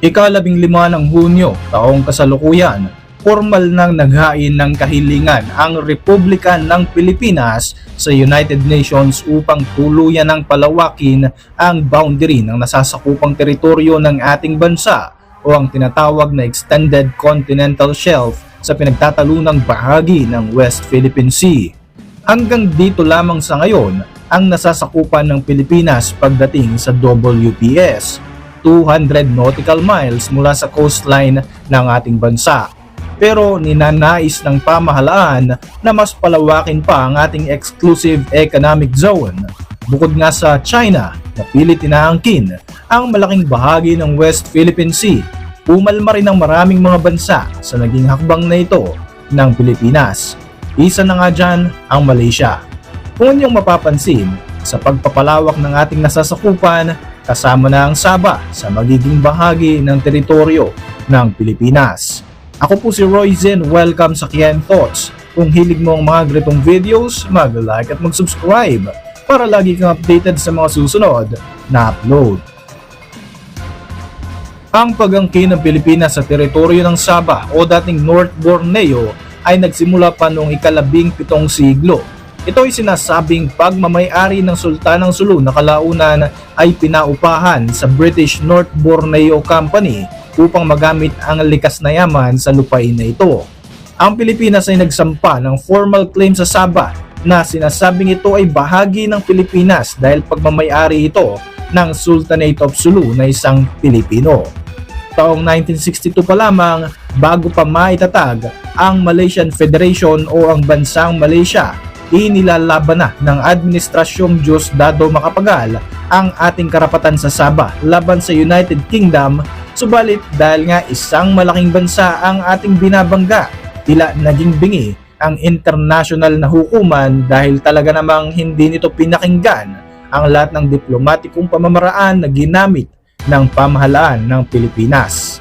Ikalabing lima ng Hunyo, taong kasalukuyan, formal nang naghain ng kahilingan ang Republika ng Pilipinas sa United Nations upang tuluyan ng palawakin ang boundary ng nasasakupang teritoryo ng ating bansa o ang tinatawag na Extended Continental Shelf sa pinagtatalunang bahagi ng West Philippine Sea. Hanggang dito lamang sa ngayon ang nasasakupan ng Pilipinas pagdating sa WPS, 200 nautical miles mula sa coastline ng ating bansa. Pero ninanais ng pamahalaan na mas palawakin pa ang ating exclusive economic zone. Bukod nga sa China na pilit inaangkin ang malaking bahagi ng West Philippine Sea, umalma rin ang maraming mga bansa sa naging hakbang na ito ng Pilipinas. Isa na nga dyan ang Malaysia. Kung inyong mapapansin, sa pagpapalawak ng ating nasasakupan, kasama na ang Sabah sa magiging bahagi ng teritoryo ng Pilipinas. Ako po si Roy Zen, welcome sa Kian Thoughts. Kung hilig mo ang mga ganitong videos, mag-like at mag-subscribe para lagi kang updated sa mga susunod na upload. Ang pagangkin ng Pilipinas sa teritoryo ng Sabah o dating North Borneo ay nagsimula pa noong ikalabing pitong siglo. Ito ay sinasabing pagmamayari ng Sultanang Sulu na kalaunan ay pinaupahan sa British North Borneo Company upang magamit ang likas na yaman sa lupain na ito. Ang Pilipinas ay nagsampa ng formal claim sa Sabah na sinasabing ito ay bahagi ng Pilipinas dahil pagmamayari ito ng Sultanate of Sulu na isang Pilipino. Taong 1962 pa lamang bago pa maitatag ang Malaysian Federation o ang bansang Malaysia, inilalaban na ng Administrasyong Diosdado Macapagal ang ating karapatan sa Sabah laban sa United Kingdom subalit dahil nga isang malaking bansa ang ating binabangga tila naging bingi ang international na hukuman dahil talaga namang hindi nito pinakinggan ang lahat ng diplomatikong pamamaraan na ginamit ng pamahalaan ng Pilipinas.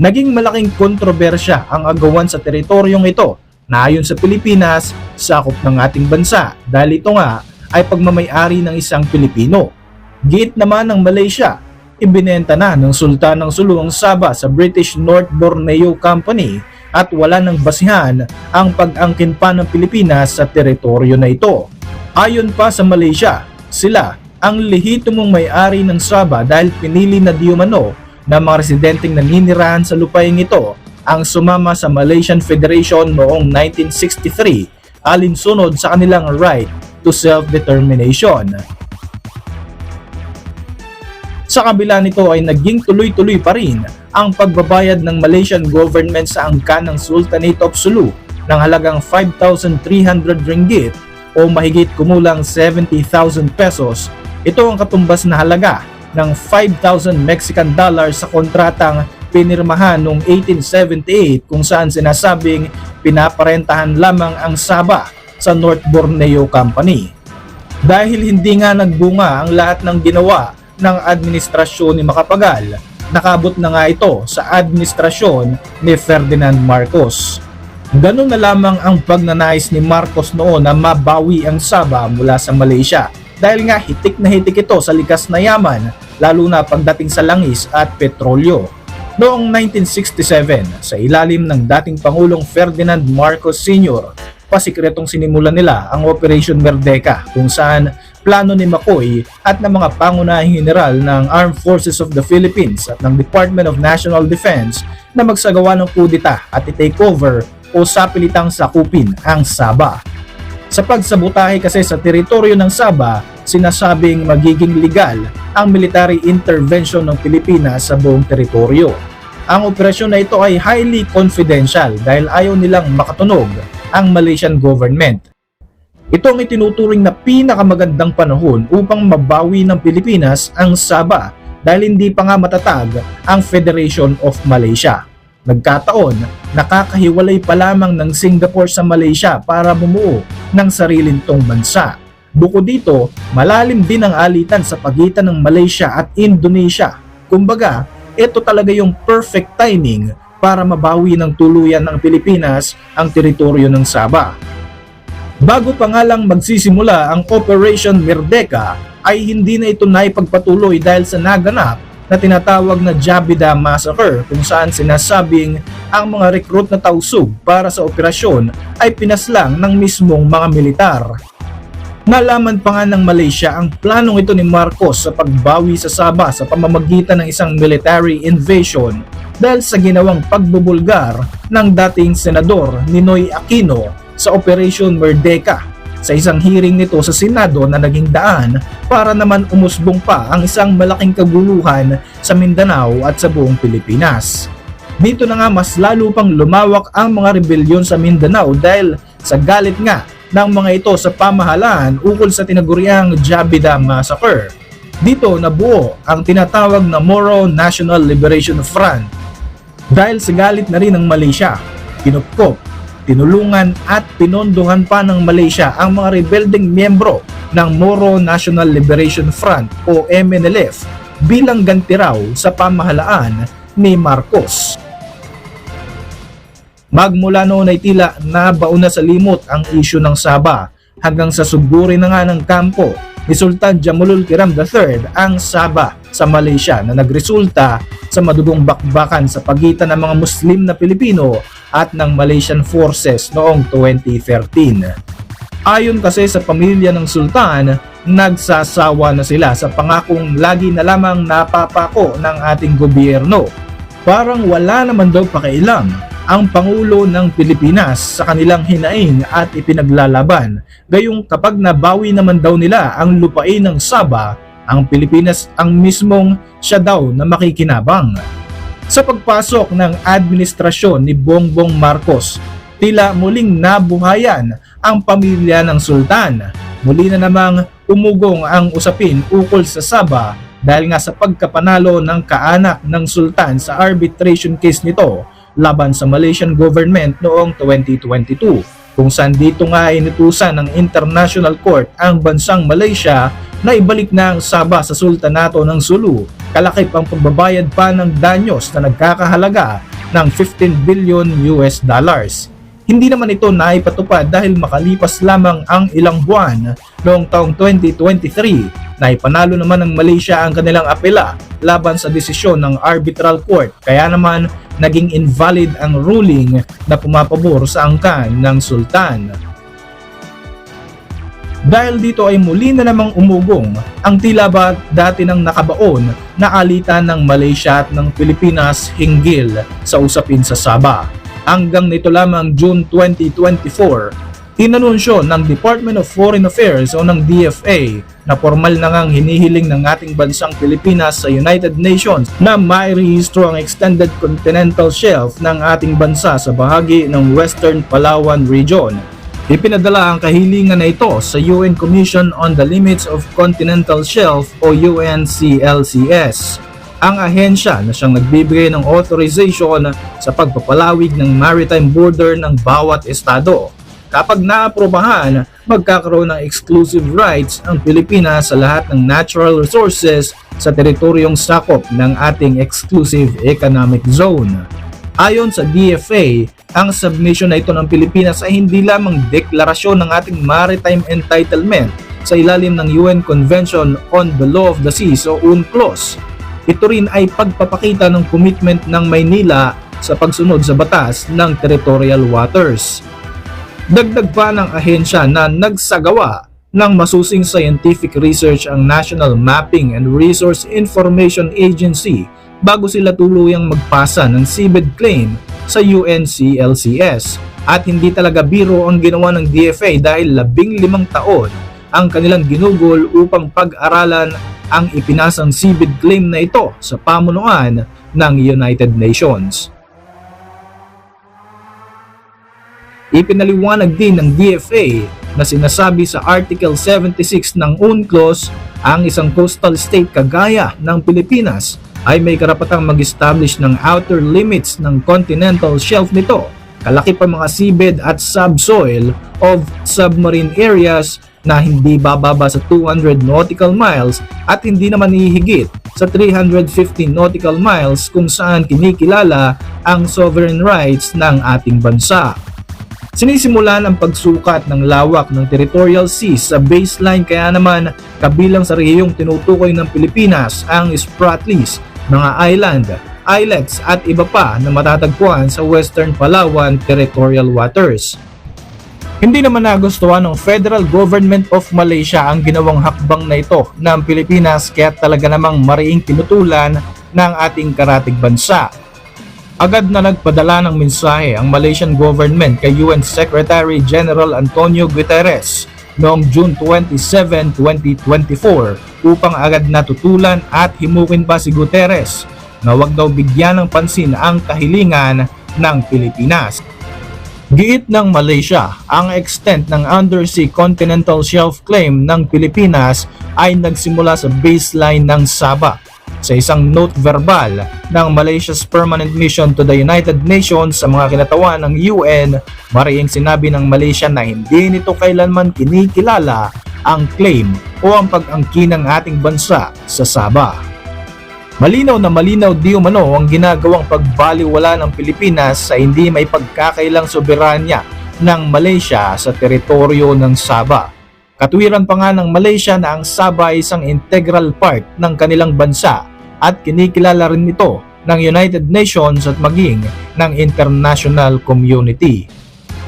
Naging malaking kontrobersya ang agawan sa teritoryong ito na ayon sa Pilipinas, sakop ng ating bansa dahil ito nga ay pagmamayari ng isang Pilipino. Gate naman ng Malaysia, ibinenta na ng Sultan ng Sulu ang Sabah sa British North Borneo Company at wala ng basihan ang pag-angkin pa ng Pilipinas sa teritoryo na ito. Ayon pa sa Malaysia, sila ang lehitimong may-ari ng Sabah dahil pinili na diumano na mga residenteng naninirahan sa lupain ito ang sumama sa Malaysian Federation noong 1963 alinsunod sa kanilang right to self-determination. Sa kabila nito ay naging tuloy-tuloy pa rin ang pagbabayad ng Malaysian government sa angkan ng Sultanate of Sulu ng halagang 5,300 ringgit o mahigit kumulang 70,000 pesos. Ito ang katumbas na halaga ng 5,000 Mexican dollars sa kontratang pinirmahan noong 1878 kung saan sinasabing pinaparentahan lamang ang Sabah sa North Borneo Company. Dahil hindi nga nagbunga ang lahat ng ginawa ng administrasyon ni Macapagal, nakabot na nga ito sa administrasyon ni Ferdinand Marcos. Ganun na lamang ang pagnanais ni Marcos noon na mabawi ang Sabah mula sa Malaysia dahil nga hitik na hitik ito sa likas na yaman lalo na pagdating sa langis at petrolyo. Noong 1967, sa ilalim ng dating Pangulong Ferdinand Marcos Sr., pasikretong sinimulan nila ang Operation Merdeka kung saan plano ni McCoy at ng mga pangunahing general ng Armed Forces of the Philippines at ng Department of National Defense na magsagawa ng kudita at i-take over o sapilitang sakupin ang Sabah. Sa pagsabutahe kasi sa teritoryo ng Sabah, sinasabing magiging legal ang military intervention ng Pilipinas sa buong teritoryo. Ang operasyon na ito ay highly confidential dahil ayaw nilang makatunog ang Malaysian government. Ito ang itinuturing na pinakamagandang panahon upang mabawi ng Pilipinas ang Sabah dahil hindi pa nga matatag ang Federation of Malaysia. Nagkataon, nakakahiwalay pa lamang ng Singapore sa Malaysia para bumuo ng sariling tong bansa. Bukod dito, malalim din ang alitan sa pagitan ng Malaysia at Indonesia. Kumbaga, ito talaga yung perfect timing para mabawi ng tuluyan ng Pilipinas ang teritoryo ng Sabah. Bago pa nga lang magsisimula ang Operation Merdeka ay hindi na ito naipagpatuloy dahil sa naganap na tinatawag na Jabida Massacre kung saan sinasabing ang mga recruit na tausug para sa operasyon ay pinaslang ng mismong mga militar. Nalaman pa nga ng Malaysia ang planong ito ni Marcos sa pagbawi sa Sabah sa pamamagitan ng isang military invasion dahil sa ginawang pagbubulgar ng dating senador Ninoy Aquino sa Operation Merdeka sa isang hearing nito sa Senado na naging daan para naman umusbong pa ang isang malaking kaguluhan sa Mindanao at sa buong Pilipinas. Dito na nga mas lalo pang lumawak ang mga rebelyon sa Mindanao dahil sa galit nga ng mga ito sa pamahalaan ukol sa tinaguriang Jabida Massacre. Dito nabuo ang tinatawag na Moro National Liberation Front. Dahil sa galit na rin ng Malaysia, kinupkop, tinulungan at pinondohan pa ng Malaysia ang mga rebelding miyembro ng Moro National Liberation Front o MNLF bilang ganti raw sa pamahalaan ni Marcos. Magmula noon ay tila nabaon na sa limot ang isyu ng Saba hanggang sa suguri na nga ng kampo ni Sultan Jamulul Kiram III ang Saba sa Malaysia na nagresulta sa madugong bakbakan sa pagitan ng mga Muslim na Pilipino at ng Malaysian forces noong 2013. Ayon kasi sa pamilya ng Sultan, nagsasawa na sila sa pangakong lagi na lamang napapako ng ating gobyerno. Parang wala naman daw pakialam ang Pangulo ng Pilipinas sa kanilang hinaing at ipinaglalaban. Gayong kapag nabawi naman daw nila ang lupain ng Saba, ang Pilipinas ang mismong siya daw na makikinabang. Sa pagpasok ng administrasyon ni Bongbong Marcos, tila muling nabuhayan ang pamilya ng Sultan. Muli na namang umugong ang usapin ukol sa Saba dahil nga sa pagkapanalo ng kaanak ng Sultan sa arbitration case nito laban sa Malaysian government noong 2022 kung saan dito nga inutusan ng International Court ang bansang Malaysia na ibalik na ang Sabah sa Sultanato ng Sulu kalakip ang pagbabayad pa ng danyos na nagkakahalaga ng 15 billion US dollars. Hindi naman ito naipatupad dahil makalipas lamang ang ilang buwan noong taong 2023 na ipanalo naman ng Malaysia ang kanilang apela laban sa desisyon ng arbitral court kaya naman naging invalid ang ruling na pumapabor sa angkan ng sultan. Dahil dito ay muli na namang umugong ang tila ba dati ng nakabaon na alitan ng Malaysia at ng Pilipinas hinggil sa usapin sa Sabah. Hanggang nito lamang June 2024, tinanunsyo ng Department of Foreign Affairs o ng DFA na formal na ngang hinihiling ng ating bansang Pilipinas sa United Nations na mairehistro ang extended continental shelf ng ating bansa sa bahagi ng Western Palawan Region Ipinadala ang kahilingan na ito sa UN Commission on the Limits of Continental Shelf o UNCLCS. Ang ahensya na siyang nagbibigay ng authorization sa pagpapalawig ng maritime border ng bawat estado. Kapag naaprobahan, magkakaroon ng exclusive rights ang Pilipinas sa lahat ng natural resources sa teritoryong sakop ng ating exclusive economic zone. Ayon sa DFA, ang submission na ito ng Pilipinas ay hindi lamang deklarasyon ng ating maritime entitlement sa ilalim ng UN Convention on the Law of the Seas o UNCLOS. Ito rin ay pagpapakita ng commitment ng Maynila sa pagsunod sa batas ng territorial waters. Dagdag pa ng ahensya na nagsagawa ng masusing scientific research ang National Mapping and Resource Information Agency bago sila tuluyang magpasa ng seabed claim sa UNCLCS at hindi talaga biro ang ginawa ng DFA dahil labing limang taon ang kanilang ginugol upang pag-aralan ang ipinasang seabed claim na ito sa pamunuan ng United Nations. Ipinaliwanag din ng DFA na sinasabi sa Article 76 ng UNCLOS ang isang coastal state kagaya ng Pilipinas ay may karapatang mag-establish ng outer limits ng continental shelf nito, kalaki pa mga seabed at subsoil of submarine areas na hindi bababa sa 200 nautical miles at hindi naman hihigit sa 350 nautical miles kung saan kinikilala ang sovereign rights ng ating bansa. Sinisimulan ang pagsukat ng lawak ng territorial seas sa baseline kaya naman kabilang sa rehiyong tinutukoy ng Pilipinas ang Spratlys mga island, islets at iba pa na matatagpuan sa Western Palawan territorial waters. Hindi naman nagustuhan ng Federal Government of Malaysia ang ginawang hakbang na ito ng Pilipinas kaya talaga namang mariing tinutulan ng ating karatig bansa. Agad na nagpadala ng mensahe ang Malaysian government kay UN Secretary General Antonio Guterres noong June 27, 2024 upang agad natutulan at himukin pa si Guterres na wag daw bigyan ng pansin ang kahilingan ng Pilipinas. Giit ng Malaysia, ang extent ng undersea continental shelf claim ng Pilipinas ay nagsimula sa baseline ng Sabah. Sa isang note verbal ng Malaysia's permanent mission to the United Nations sa mga kinatawan ng UN, mariing sinabi ng Malaysia na hindi nito kailanman kinikilala ang claim o ang pag-angkin ng ating bansa sa Sabah. Malinaw na malinaw di umano ang ginagawang pagbaliwala ng Pilipinas sa hindi may pagkakailang soberanya ng Malaysia sa teritoryo ng Sabah. Katwiran pa nga ng Malaysia na ang Sabah ay isang integral part ng kanilang bansa at kinikilala rin ito ng United Nations at maging ng international community.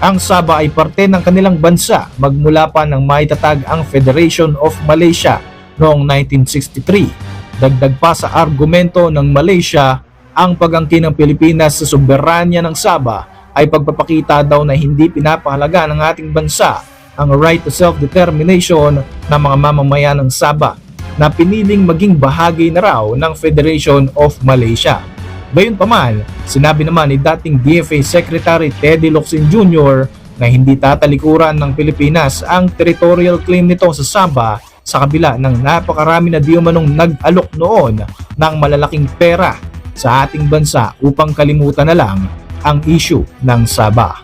Ang Sabah ay parte ng kanilang bansa magmula pa nang maitatag ang Federation of Malaysia noong 1963 Dagdag pa sa argumento ng Malaysia, ang pagangkin ng Pilipinas sa soberanya ng Sabah ay pagpapakita daw na hindi pinapahalaga ng ating bansa ang right to self-determination ng mga mamamayan ng Sabah na piniling maging bahagi na raw ng Federation of Malaysia. Gayunpaman, sinabi naman ni dating DFA Secretary Teddy Locsin Jr. na hindi tatalikuran ng Pilipinas ang territorial claim nito sa Sabah sa kabila ng napakarami na di umanong nag-alok noon ng malalaking pera sa ating bansa upang kalimutan na lang ang issue ng Sabah.